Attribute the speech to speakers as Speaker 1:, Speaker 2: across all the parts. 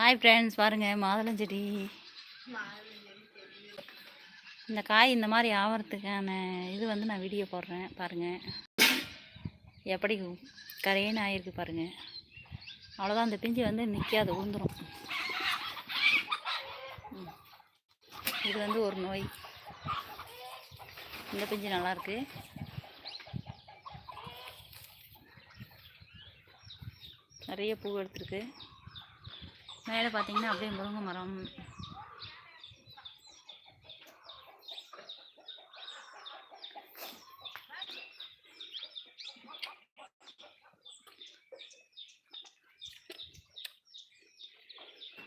Speaker 1: Hi friends பாருங்கள் மாதுளஞ்செடி இந்த காய் இந்த மாதிரி ஆவறதுக்கான இது வந்து நான் வீடியோ போடுறேன் பாருங்கள் எப்படி கரையேன்னு ஆகிருக்கு பாருங்கள் அவ்வளோதான் அந்த பிஞ்சு வந்து நிற்காது உளுந்துரும் இது வந்து ஒரு நோய். இந்த பிஞ்சு நல்லாயிருக்கு நிறைய பூ எடுத்துருக்கு. மேலே பார்த்தீங்கன்னா அப்படியே முருங்கை மரம்.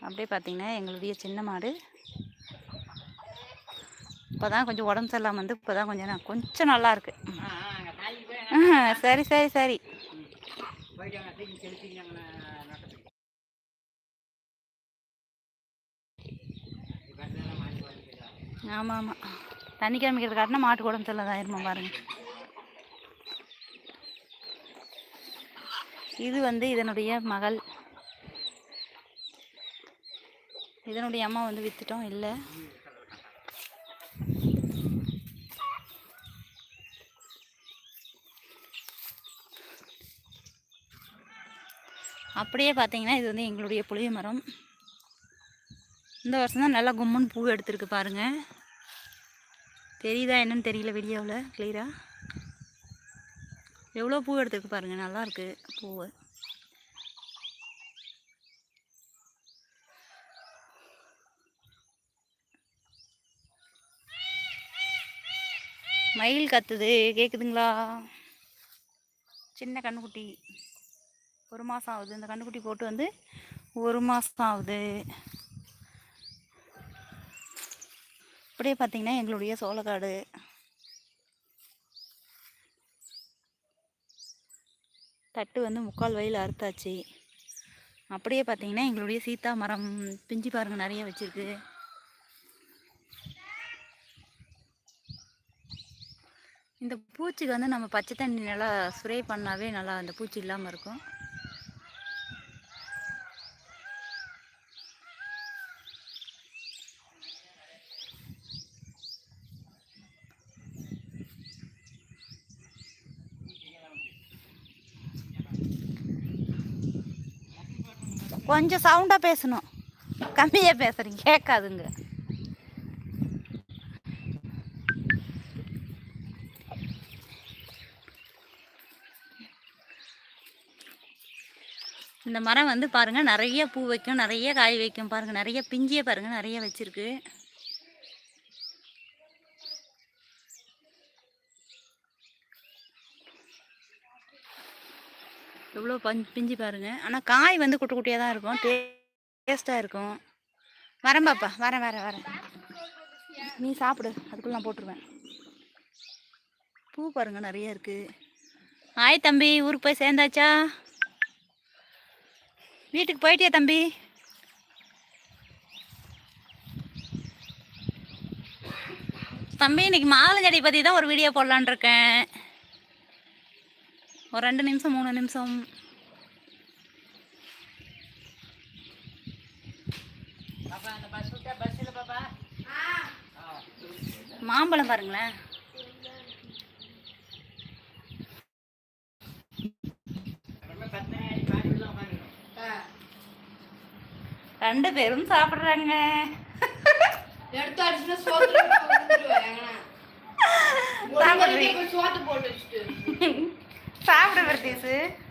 Speaker 1: அப்படியே பார்த்தீங்கன்னா எங்களுடைய சின்ன மாடு. இப்போ தான் கொஞ்சம் உடம்பு சரியில்லாமல் வந்து இப்போ தான் கொஞ்சம் கொஞ்சம் நல்லா இருக்கு. சரி சரி சரி. ஆமாம். ஆமாம் தண்ணி கிளம்பிக்கிறது காட்டினா மாட்டு உடம்பு தான் ஆயிருமா பாருங்கள் இது வந்து இதனுடைய மகள். இதனுடைய அம்மா வந்து விற்றுட்டோம் இல்லை. அப்படியே பார்த்தீங்கன்னா இது வந்து எங்களுடைய புளிய மரம். இந்த வருஷம் தான் நல்லா கும்முன்னு பூ எடுத்துருக்கு பாருங்கள் தெரியுதா என்னன்னு தெரியல வீடியோவில் கிளியராக எவ்வளோ பூ எடுத்துருக்கு பாருங்கள் நல்லா இருக்கு பூவு. மயில் கத்துது கேட்குதுங்களா சின்ன கண்ணுக்குட்டி. ஒரு மாதம் ஆகுது. இந்த கண்ணுக்குட்டி போட்டு வந்து ஒரு மாதம் ஆகுது. அப்படியே பார்த்தீங்கன்னா எங்களுடைய சோளக்காடு. தட்டு வந்து முக்கால் வயல் அறுத்தாச்சு. அப்படியே பார்த்தீங்கன்னா எங்களுடைய சீத்தா மரம் பிஞ்சு பாருங்க நிறைய வச்சிருக்கு. இந்த பூச்சிக்கு வந்து நம்ம பச்சை தண்ணி நல்லா ஸ்ப்ரே பண்ணாவே நல்லா அந்த பூச்சி இல்லாமல் இருக்கும். கொஞ்சம் சவுண்டாக பேசணும். கம்மியாக பேசுகிறீங்க கேட்காதுங்க. இந்த மரம் வந்து பாருங்க நிறைய பூ வைக்கும் நிறைய காய் வைக்கும். பாருங்க நிறைய பிஞ்சியே பாருங்க நிறைய வச்சிருக்கு. எவ்வளோ பஞ் பிஞ்சு பாருங்க. ஆனால் காய் வந்து குட்டி குட்டியாக தான் இருக்கும். டேஸ்ட்டாக இருக்கும். வரேன் பாப்பா. வரேன் வரேன் வரேன். நீ சாப்பிடு. அதுக்குள்ளே நான் போட்டுருவேன். பூ பாருங்க நிறைய இருக்குது ஆய் தம்பி. ஊருக்கு போய் சேர்ந்தாச்சா? வீட்டுக்கு போயிட்டியா தம்பி? தம்பி இன்னைக்கு மாலஞ்செடி பற்றி தான் ஒரு வீடியோ போடலான் இருக்கேன். ஒரு ரெண்டு நிமிஷம் மூணு நிமிஷம். மாம்பழம் பாருங்களேன். ரெண்டு பேரும் சாப்பிட்றாங்க.
Speaker 2: எடுத்து அடிச்சுட்டு சோத்துல போட்டு விழுந்துருவேன் எங்கனா. ஒரு
Speaker 1: சாப்பிடுறீ.
Speaker 2: மணிக்கு போய் சோத்து போட்டு வச்சுட்டு
Speaker 1: சாப்பிட பிரதீஷு